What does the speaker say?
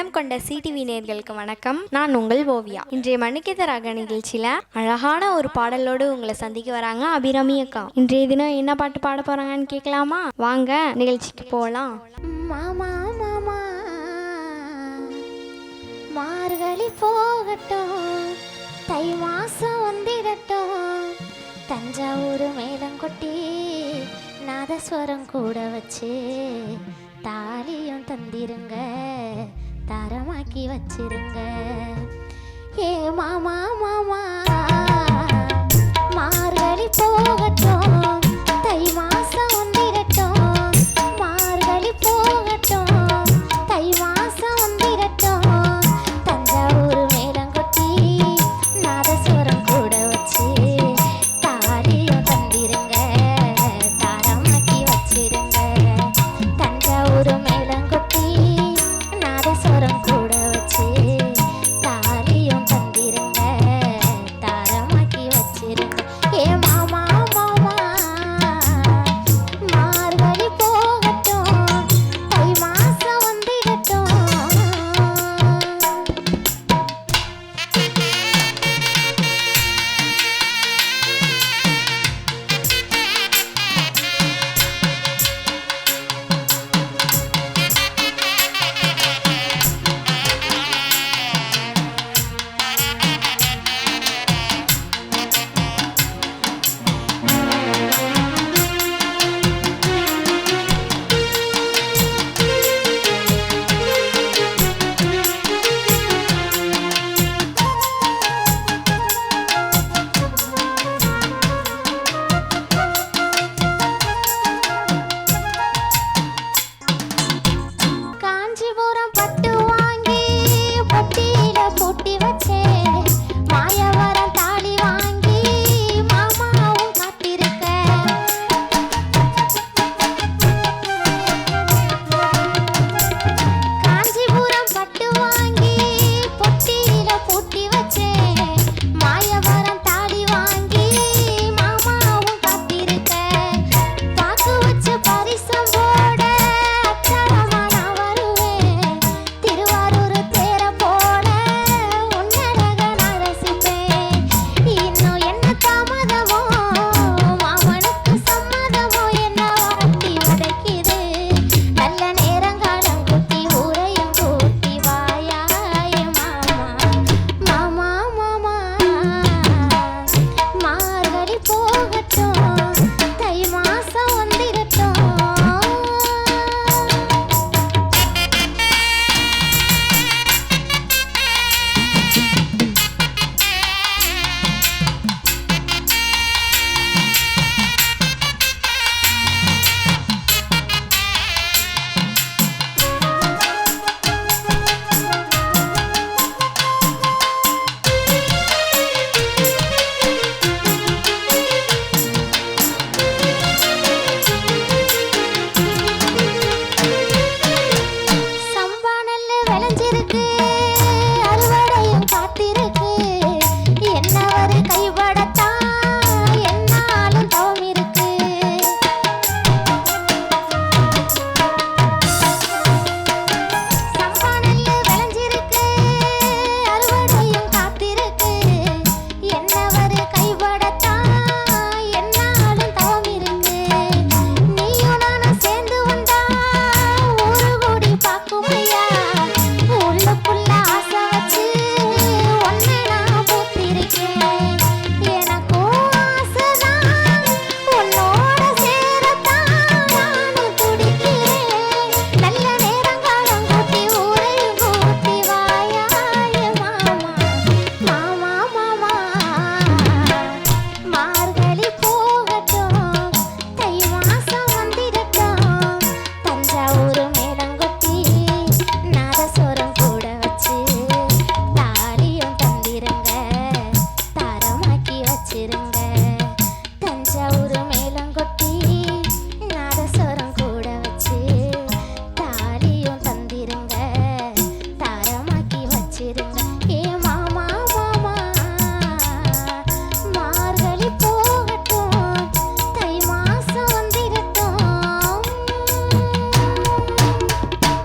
உள்ளம் கொண்ட சிடிவி நேர்களுக்கு வணக்கம். நான் உங்கள் ஓவியா. இன்றைய மணிக்கத ராக நிகழ்ச்சியில அழகான ஒரு பாடலோடு உங்களை சந்திக்க வராங்க அபிராமி அக்கா. இன்றைய தினம் என்ன பாட்டு பாட போறாங்கன்னு கேட்கலாமா வாங்க நிகழ்ச்சிக்கு போகலாம் மாமா மாமா மார்கழி போகட்டும். தை மாசம் வந்திடட்டும். தஞ்சாவூர் மேலங்கொட்டி நாதஸ்வரம் கூட வச்சு தாலியும் தந்திருங்க. தரமாக்கி வச்சிருங்க. ஏ மாமா மாமா